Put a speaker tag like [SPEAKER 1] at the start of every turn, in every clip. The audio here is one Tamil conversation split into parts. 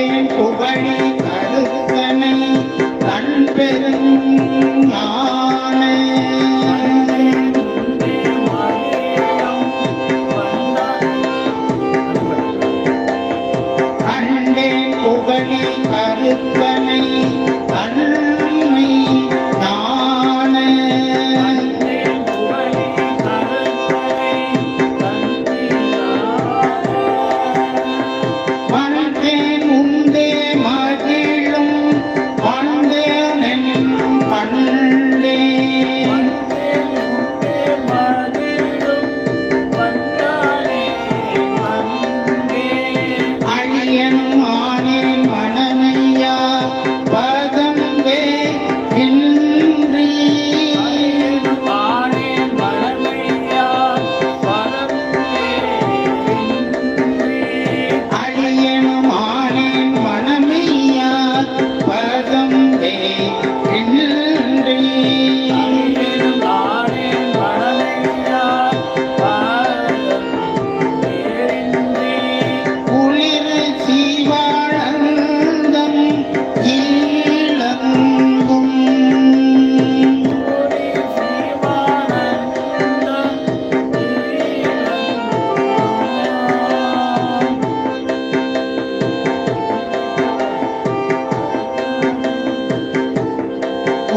[SPEAKER 1] கண்டேன் புகழி கருத்தனை கண்பெரும் நானே கண்டேன் புகழி கருத்தனை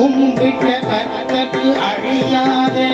[SPEAKER 1] கும்பிட்ட பக்தர்கள் அழியாதே